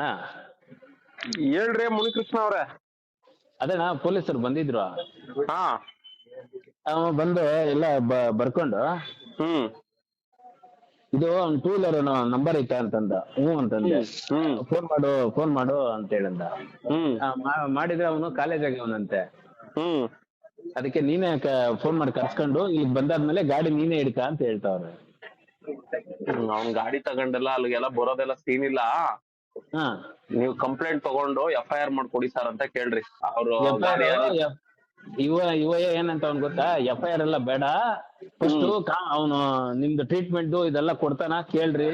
ಅಣ್ಣ? ಹೇಳ್ರಿ ಮುನಿಕೃಷ್ಣ ಅವ್ರೆ. ಅದೇನಾ ಪೊಲೀಸರು ಬಂದಿದ್ರು. ಹಾ. ಅವ ಬಂದು ಎಲ್ಲ ಬ- ಬರ್ಕೊಂಡು. ಹ್ಮ್. ಇದು ಅವ್ನ್ ಟೂ ವೀಲರ್ ನಂಬರ್ ಐತ ಅಂತಂದ. ಹ್ಞೂ ಅಂತಂದೆ. ಹ್ಮ್ ಫೋನ್ ಮಾಡು ಫೋನ್ ಮಾಡು ಅಂತ ಹೇಳಂದ ಹ್ಮ್. ಆ, ಮಾ- ಮಾಡಿದ್ರೆ ಅವನು ಕಾಲೇಜ್ ಆಗ್ಯವನಂತೆ ಹ್ಮ್. ಅದಕ್ಕೆ ನೀನೇ ಫೋನ್ ಮಾಡಿ ಕರ್ಸ್ಕೊಂಡು ಇಲ್ಲಿ ಬಂದಾದ್ಮೇಲೆ ಗಾಡಿ ನೀನೇ ಹಿಡ್ಕ ಅಂತ ಹೇಳ್ತಾವ್ರೆ. ಅವ್ನ್ ಗಾಡಿ ತಗೊಂಡಲ್ಲ ಅಲ್ಲಿಗೆಲ್ಲ ಬರೋದೆಲ್ಲ ಸೀನ್ ಇಲ್ಲ. ಹಾ. ನೀವು ಕಂಪ್ಲೇಂಟ್ ತಗೊಂಡು ಎಫ್ ಐ ಆರ್ ಮಾಡ್ಕೊಡಿ ಸರ್ ಅಂತ ಕೇಳ್ರಿ. ಅವ್ರು ಇವ ಇವ ಏನಂತ ಅವ್ನ್ ಗೊತ್ತಾ? ಎಫ್ ಐ ಆರ್ ಎಲ್ಲ ಬೇಡ. ಫಸ್ಟ್ ಅವನು ನಿಮ್ದು ಟ್ರೀಟ್ಮೆಂಟ್ ಇದೆಲ್ಲ ಕೊಡ್ತಾನ ಕೇಳ್ರಿ.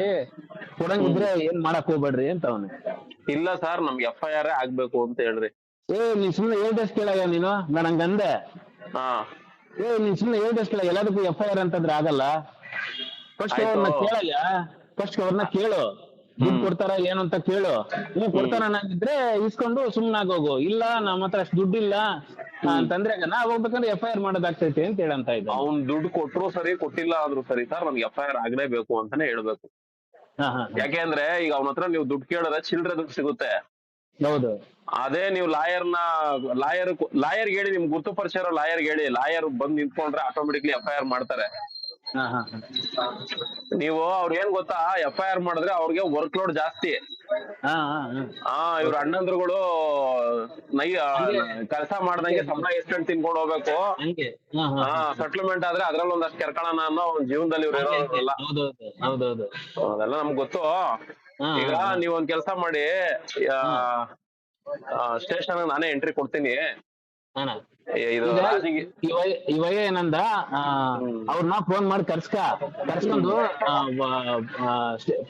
ಕೊಡಂಗಿದ್ರೆ ಏನ್ ಮಾಡಕ್ ಹೋಗ್ಬೇಡ್ರಿ ಅಂತ ಅವನು. ಇಲ್ಲ ಸರ್ ನಮ್ಗೆ ಎಫ್ ಐ ಆರ್ ಆಗ್ಬೇಕು ಅಂತ ಹೇಳ್ರಿ. ಏ ನೀನ್ ಸುಮ್ನೆ ಹೇಳ್ದಷ್ಟು ಕೇಳಯ್ಯ ನೀನು? ನಾನು ಹಂಗಂದೆ ಹಾ. ಏ ನೀನ್ ಸುಮ್ನೆ ಹೇಳ್ದಷ್ಟು ಕೇಳ ಎಲ್ಲದಕ್ಕೂ ಎಫ್ ಐ ಆರ್ ಅಂತಂದ್ರೆ ಆಗಲ್ಲ. ಫಸ್ಟ್. ಅವ್ರನ್ನ ಕೇಳಲ್ಲ ಫಸ್ಟ್ ಅವ್ರನ್ನ ಕೇಳು. ದುಡ್ಡು ಕೊಡ್ತಾರ ಏನು ಅಂತ ಕೇಳು. ನೀವು ಕೊಡ್ತಾರ ಅನ್ನೋದಿದ್ರೆ ಇಸ್ಕೊಂಡು ಸುಮ್ನಾಗೋಗು. ಇಲ್ಲ ನಮ್ಮ ಹತ್ರ ಅಷ್ಟು ದುಡ್ಡು ಇಲ್ಲ ಅಂತಂದ್ರೆ ನಾ ಹೋಗ್ಬೇಕಂದ್ರೆ ಎಫ್ ಐ ಆರ್ ಮಾಡೋದಾಗ್ತೈತಿ ಅಂತ ಹೇಳಂತ ಇದ್ದ ಅವ್ನ್ ದುಡ್ಡು ಕೊಟ್ರು ಸರಿ ಕೊಟ್ಟಿಲ್ಲ ಅಂದ್ರು ಸರಿ ಸರ್ ನಮ್ಗೆ ಎಫ್ ಐ ಆರ್ ಆಗ್ಲೇಬೇಕು ಅಂತಾನೆ ಹೇಳ್ಬೇಕು. ಯಾಕೆಂದ್ರೆ ಈಗ ಅವನ ಹತ್ರ ನೀವು ದುಡ್ಡು ಕೇಳಿದ್ರೆ ಚಿಲ್ಡ್ರೆ ದುಡ್ಡು ಸಿಗುತ್ತೆ. ಹೌದು. ಅದೇ ನೀವು ಲಾಯರ್ನ ಲಾಯರ್ ಲಾಯರ್ ಹೇಳಿ ನಿಮ್ಗೆ ಗುರ್ತು ಪರಿಚಯ ಇರೋ ಲಾಯರ್ ಹೇಳಿ ಲಾಯರ್ ಬಂದ್ ನಿಂತ್ಕೊಂಡ್ರೆ ಆಟೋಮೆಟಿಕ್ಲಿ ಎಫ್ ಐ ಆರ್ ಮಾಡ್ತಾರೆ. ಹಾ ಹಾ. ನೀವು ಅವ್ರ ಏನ್ ಗೊತ್ತಾ ಎಫ್ ಐ ಆರ್ ಮಾಡಿದ್ರೆ ಅವ್ರಿಗೆ ವರ್ಕ್ ಲೋಡ್ ಜಾಸ್ತಿ. ಹಾ ಹಾ ಹಾ. ಆ ಇವ್ರ ಅಣ್ಣಂದ್ರುಗಳು ನೈ ಕೆಲಸ ಮಾಡ್ದಂಗೆ ಸಂಬಳ ಎಷ್ಟೆಂಟ್ ತಿನ್ಕೊಂಡು ಹೋಗ್ಬೇಕು. ಹಂಗೆ. ಹಾ ಹಾ ಹಾ. ಸೆಟ್ಲ್ಮೆಂಟ್ ಆದ್ರೆ ಅದ್ರಲ್ಲಿ ಒಂದಷ್ಟು ಕೆರ್ಕೊಳ್ಳೋಣ ಅನ್ನೋ ಒಂದ್ ಜೀವನದಲ್ಲಿ ಇವ್ರು ಇರೋಲ್ಲ ಹೌದೌದು ಹೌದೌದು ಅದೆಲ್ಲ ನಮ್ಗೆ ಗೊತ್ತು. ಹಾ, ಈಗ ಹಾ. ನೀವ್ ಒಂದ್ ಕೆಲಸ ಮಾಡಿ ಸ್ಟೇಷನ್ ನಾನೇ ಎಂಟ್ರಿ ಕೊಡ್ತೀನಿ. ಅಣ್ಣ ಏ, ಇದು ಈಗ ರಾಜಿಗೆ ಇವ ಇವ ಏನಂದ ಅವ್ರನ್ನ ಫೋನ್ ಮಾಡಿ ಕರ್ಸ್ಕ. ಕರ್ಸ್ಕೊಂಡು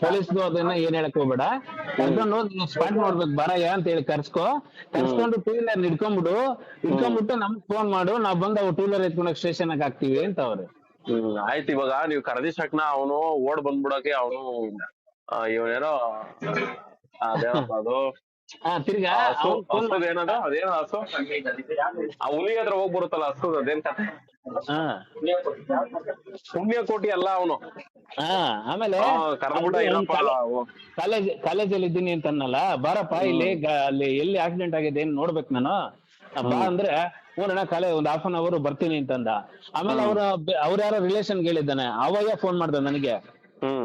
ಪೊಲೀಸ್ ಅದನ್ನ ಏನ್ ಹೇಳಕ್ ಹೋಗ್ಬೇಡ. ಕರ್ಕೊಂಡು ನೀನು ಸ್ಪಾಟ್ ನೋಡ್ಬೇಕು ಬರಯ್ಯ ಅಂತ ಹೇಳಿ ಕರ್ಸ್ಕೊ. ಕರ್ಸ್ಕೊಂಡು ಟೂ ವೀಲರ್ ಇಟ್ಕೊಂಡ್ಬಿಡು ಹಿಡ್ಕೊಂಡ್ಬಿಟ್ಟು ನಮ್ಗ್ ಫೋನ್ ಮಾಡು. ನಾವ್ ಬಂದ್ ಅವ್ ಟೂ ವೀಲರ್ ಎತ್ಕೊಂಡೋಗ್ ಸ್ಟೇಷನ್ ಹಾಕ್ತಿವಿ ಅಂತ ಅವ್ರು. ಹ್ಮ್ ಆಯ್ತು ಇವಾಗ ನೀವು ಕರೆದಿಸಕ್ನ ಅವನು ಓಡ್ ಬಂದ್ಬಿಡಕ್ಕೆ ಅವನು ಇವನೇನೋ ಅದು. ಹಾ ತಿರ್ಗಾ ಹಸು ಅವ್ನ್ phone ಹಸುದ್ ಏನದ? ಅದೇನ ಹಸು? ಆ ಹುಲಿ ಹತ್ರ ಹೋಗ್ ಬರುತ್ತಲ್ಲ ಹಸು ಅದೇನ್ ಕತೆ ಹಾ. ಪುಣ್ಯಕೋಟಿ ಅಲ್ಲ ಅವನು. ಹಾ ಆಮೇಲೆ ಕರ್ದ್ಬಿಟ್ಟ ಏನಪ್ಪ ಕಾಲೇಜ್ ಕಾಲೇಜಲ್ಲಿ ಇದ್ದೀನಿ ಅಂತ ಅನ್ನಲ್ಲ ಬಾರಪ್ಪ ಇಲ್ಲಿ ಗ- ಅಲ್ಲಿ ಎಲ್ಲಿ ಆಕ್ಸಿಡೆಂಟ್ ಆಗಿದೆ ಏನ್ ನೋಡ್ಬೇಕು ನಾನು? ಆ, ಬಾ ಅಂದ್ರೆ ಹ್ಞೂನಣ್ಣ ಕಾಲೇ ಒಂದು ಹಾಫ್ ಅನ್ ಅವರ್ ಬರ್ತೀನಿ ಅಂತಂದ. ಆಮೇಲೆ ಅವ್ರ ಅವ್ರ ಯಾರೋ ರಿಲೇಷನ್ ಹೇಳಿದ್ದಾನೆ ಅವಾಗ ಫೋನ್ ಮಾಡ್ದ ನನಗೆ.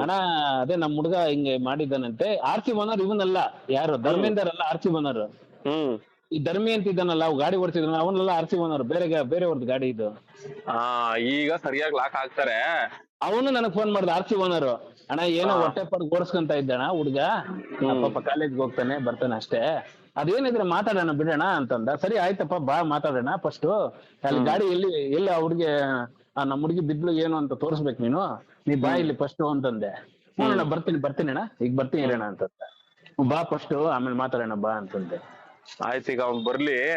ಅಣ್ಣ ಅದೇ ನಮ್ ಹುಡುಗ ಹಿಂಗೆ ಮಾಡಿದ್ದಾನಂತೆ. ಆರ್ ಸಿ ಬನ್ನರ್ ಇವನಲ್ಲ ಯಾರು? ಧರ್ಮೇಂದರ್ ಅಲ್ಲ ಆರ್ ಸಿ ಓನರ್ ಹ್ಮ್. ಈ ಧರ್ಮಿ ಅಂತ ಇದ್ದಾನಲ್ಲ ಅವ್ ಗಾಡಿ ಓಡಿಸಿದ್ರು ಅವನೆಲ್ಲ ಆರ್ ಸಿ ಓನರ್ ಬೇರೆ ಬೇರೆ ಬೇರೆಯವ್ರದ್ದು ಗಾಡಿ ಇದು. ಆ ಈಗ ಸರಿಯಾಗಿ ಲಾಕ್ ಹಾಕ್ತಾರೆ ಅವನು ನನಗ್ ಫೋನ್ ಮಾಡ್ದ ಆರ್ ಸಿ ಓನರ್ ಅಣ್ಣ ಏನೋ ಹೊಟ್ಟೆ ಪಡ್ ಓಡಿಸ್ಕೊಂತ ಇದ್ದಣ ಹುಡ್ಗ. ಪಾಪ ಕಾಲೇಜ್ ಹೋಗ್ತಾನೆ ಬರ್ತಾನೆ ಅಷ್ಟೇ. ಅದೇನಿದ್ರೆ ಮಾತಾಡೋಣ ಬಿಡೋಣ ಅಂತಂದ. ಸರಿ ಆಯ್ತಪ್ಪ ಬಾ ಮಾತಾಡೋಣ ಫಸ್ಟ್ ಅಲ್ಲಿ ಗಾಡಿ ಎಲ್ಲಿ ಎಲ್ಲಿ ಆ ಹುಡ್ಗಿ ನಮ್ಮ ಹುಡ್ಗಿ ಬಿದ್ಲು ಏನು ಅಂತ ತೋರಿಸ್ಬೇಕು ನೀನು? ನೀ ಬಾ ಇಲ್ಲಿ ಫಸ್ಟ್ ಅಂತಂದೆ. ನೋಡೋಣ ಬರ್ತೀನಿ ಬರ್ತೀನಿ ಅಣ್ಣ. ಈಗ ಬರ್ತೀನಿ ಇರೋಣ ಅಂತಂದ. ಬಾ ಫಸ್ಟ್ ಆಮೇಲೆ ಮಾತಾಡೋಣ ಬಾ ಅಂತಂದೆ. ಆಯ್ತು ಈಗ ಅವ್ನ್ ಬರ್ಲಿ.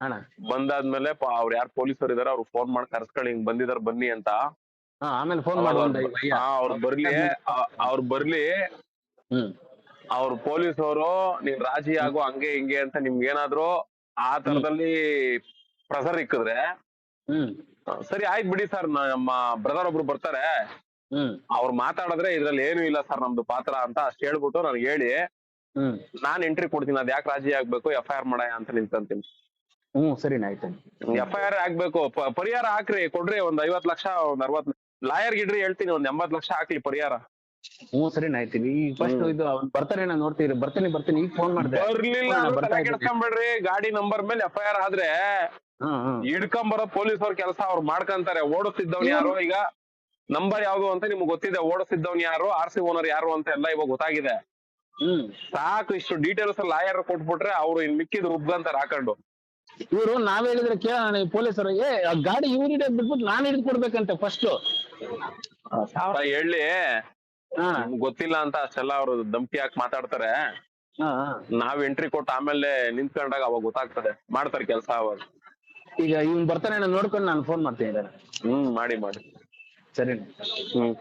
ಅಣ್ಣ. ಬಂದಾದ್ಮೇಲೆ ಅವ್ರ ಅವ್ರು ಯಾರು ಪೊಲೀಸರು ಇದಾರೆ ಅವ್ರು ಫೋನ್ ಮಾಡಿ ಕರ್ಸ್ಕೊಳ್ಳಿ ಹಿಂಗ್ ಬಂದಿದಾರ ಬನ್ನಿ ಅಂತ. ಹಾ ಆಮೇಲೆ ಫೋನ್ ಮಾಡು ಅಂತ. ಹಾ, ಅವ್ರು ಬರ್ಲಿ. ಆ- ಅವ್ರು ಬರ್ಲಿ. ಹ್ಮ್. ಪೊಲೀಸ್ ಅವರು ನೀವ್ ರಾಜಿ ಆಗೋ ಹಂಗೆ ಹಿಂಗೆ ಅಂತ ನಿಮ್ಗೆ ಏನಾದ್ರು ಆ ತರದಲ್ಲಿ ಪ್ರೆಸರ್ ಇಕ್ಕಿದ್ರೆ. ಹ್ಮ್. ಸರಿ ಆಯ್ತು ಬಿಡಿ ಸರ್ ನಮ್ಮ ಬ್ರದರ್ ಒಬ್ರು ಬರ್ತಾರೆ. ಅವ್ರು ಮಾತಾಡಿದ್ರೆ ಇದ್ರಲ್ಲಿ ಏನು ಇಲ್ಲ ಸರ್ ನಮ್ದು ಪಾತ್ರ ಅಂತ ಅಷ್ಟ್ ಹೇಳ್ಬಿಟ್ಟು ನನ್ಗೆ ಹೇಳಿ ನಾನ್ ಎಂಟ್ರಿ ಕೊಡ್ತೀನಿ ಅದ್ ಯಾಕೆ ರಾಜಿ ಆಗ್ಬೇಕು ಎಫ್ ಐ ಆರ್ ಮಾಡ ಅಂತ ನಿಂತಂತೀನಿ ಹ್ಮ್ ಸರಿ ಆಯ್ತು. ಎಫ್ ಐ ಆರ್ ಆಗ್ಬೇಕು ಪರಿಹಾರ ಹಾಕ್ರಿ ಕೊಡ್ರಿ ಒಂದ್ ಐವತ್ ಲಕ್ಷ ಒಂದ್ ಅರವತ್ ಲಾಯರ್ ಗಿಡ್ರಿ ಹೇಳ್ತೀನಿ ಒಂದ್ ಎಂಬತ್ ಲಕ್ಷ ಹಾಕ್ಲಿ ಪರಿಹಾರ. ಹ್ಮ್ ಸರಿ ಆಯ್ತೀನಿ. ಈಗ ಫಸ್ಟ್ ಇದು ಅವ್ನ್ ಬರ್ತಾರೆ ನಾ ನೋಡ್ತೀರಿ ಬರ್ತೀನಿ ಬರ್ತೀನಿ ಈಗ ಫೋನ್ ಮಾಡಿದೆ. ಬರ್ಲಿಲ್ಲ ಕೆಡ್ಸ್ಕೊಂಬೇಡ್ರಿ ಗಾಡಿ ನಂಬರ್ ಮೇಲೆ ಎಫ್ ಐ ಆರ್ ಆದ್ರೆ ಹಿಡ್ಕೊಂಬರೋ ಪೊಲೀಸ್ ಅವ್ರ ಕೆಲಸ ಅವ್ರು ಮಾಡ್ಕಂತಾರೆ ಓಡಿಸ್ತಿದ್ದವ್ನು ಯಾರು ಈಗ. ನಂಬರ್ ಯಾವ್ದು ಅಂತ ನಿಮ್ಗೆ ಗೊತ್ತಿದೆ. ಓಡಿಸಿದ್ದವನ್ ಯಾರು ಆರ್ ಸಿ ಓನರ್ ಯಾರು ಅಂತ ಎಲ್ಲ ಇವಾಗ ಗೊತ್ತಾಗಿದೆ. ಹ್ಮ್. ಸಾಕು ಇಷ್ಟು ಡೀಟೇಲ್ಸ್ ಲಾಯರ್ ಕೊಟ್ಬಿಟ್ರೆ ಅವ್ರು ಇನ್ ಮಿಕ್ಕಿದ್ ಅಂತ ಹಾಕೊಂಡು ಇವರು ನಾವ್ ಹೇಳಿದ್ರೆ ಕೇಳೋಣ ಪೊಲೀಸರು ಏ ಆ ಗಾಡಿ ಇವ್ರು ಹಿಡಿಯೋದ್ ಬಿಟ್ಬಿಟ್ಟು ನಾನು ಹಿಡಿದು ಕೊಡ್ಬೇಕಂತೆ ಫಸ್ಟ್ ಹೇಳಿ. ನಿಮ್ಗ್ ಗೊತ್ತಿಲ್ಲ ಅಂತ ಅಷ್ಟೆಲ್ಲ ಅವ್ರು ದಂಪಿ ಹಾಕಿ ಮಾತಾಡ್ತಾರೆ. ನಾವ್ ಎಂಟ್ರಿ ಕೊಟ್ಟು ಆಮೇಲೆ ನಿಂತ್ಕೊಂಡಾಗ ಅವಾಗ ಗೊತ್ತಾಗ್ತದೆ. ಮಾಡ್ತಾರೆ ಕೆಲಸ ಅವಾಗ. ಈಗ ಇವ್ನ್ ಬರ್ತಾನೆ ನೋಡ್ಕೊಂಡು ನಾನು ಫೋನ್ ಮಾಡ್ತೀನಿ. ಹ್ಮ್ ಮಾಡಿ ಮಾಡಿ. ಸರಿ ಹ್ಮ್